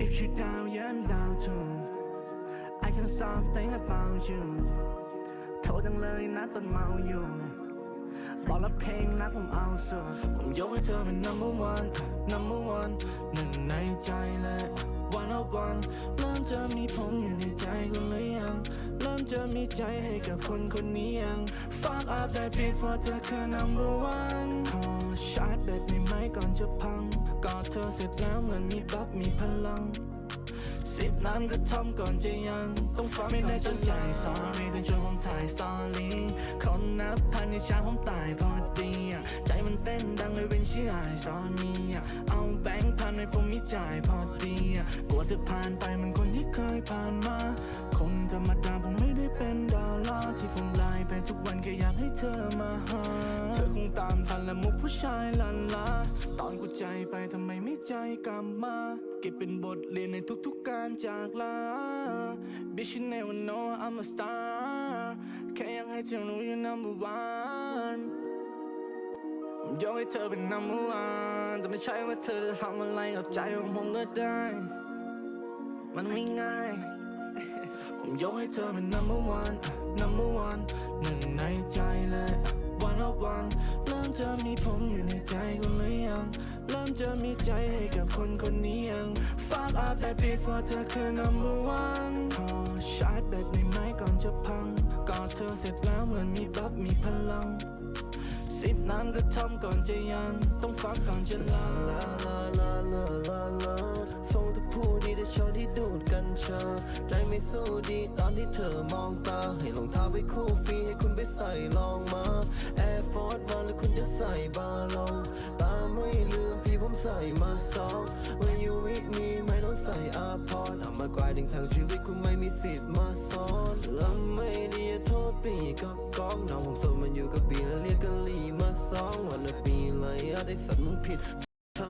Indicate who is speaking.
Speaker 1: If you're down, yeah, I'm down too. I can't stop thinking about you โทษจังเลยนะตอนเมาอยู่ บอกแล้วเพลงรักผมเอาสุด
Speaker 2: ผมยกให้เธอเป็น number one number one หนึ่งในใจเลย one of one เริ่มจะมีผมอยู่ในใจคุณหรือยัง เริ่มจะมีใจให้กับคนคนนี้ยัง fuck up ได้ปิดเพราะเธอคือ number one ขอชาร์จแบตในไม้ก่อนจะพัง อดเธอเสร็จแล้วเหมือนมีบัฟมีพลังสิบน้ำกระท่อมก่อนจะยัง ต้องฟังไม่ได้จนใจ sorry แต่ช่วยผมถ่ายสตอรี่คนนับพันในช้าผมตายพอดีใจมันเต้นดังเลยเป็นชื่อไอซอนมีเอาแบงค์พันให้ผมมีจ่ายพอดีกลัวจะผ่านไปเหมันคนที่เคยผ่านมา คนธรรมดาผมไม่ได้เป็นดาราที่ผมไลน์ไปทุกวันแค่อยากให้เธอมาหา เธอคงตามทันและมุกผู้ชายลันลา ใจกลับมา เก็บเป็นบทเรียนในทุกๆการจากลา Bitch you never know I'm a star แค่อยากให้เธอรู้ you number one ผมยกให้เธอเป็น number one แต่ไม่ใช่ว่าเธอจะทำอะไรกับใจของผมก็ได้ มันไม่ง่าย ผมยกให้เธอเป็น number one number one หนึ่งในใจเลย one of one จะมีผมอยู่ในใจคุณหรือยัง เริ่มจะมีใจให้กับคนคนนี้ยัง fuck up ได้ปิดเพราะเธอคือ number one ขอชาร์จแบตในไม้ก่อนจะพังกอดเธอเสร็จแล้วเหมือนมีบัฟมีพลังสิบน้ำกระท่อมก่อนจะยัง ต้องฟักก่อนจะลา
Speaker 3: ลาลาลาลาลาลาส่งเธอพูดดีแต่ชอบที่ดูดกัญชาใจ ไม่สู้ดีตอนที่เธอมองตา ให้รองเท้าไปคู่ฟรีให้คุณไปใส่ลองมา Air Force มาแล้วคุณจะใส่บาลอง ตาไม่ลืมพี่ผมใส่มาสอง When you with me ไม่ต้องใส่อาพรเอามากลายถึงทางชีวิตคุณไม่มีสิทธิ์มาซ้อนแล้วไม่ดีโทษปีกับกองน้องผมโสดมันอยู่กับบีแล้วเรียกกันลีมาสองวันละปีเลยอะได้สัตว์มึงผิด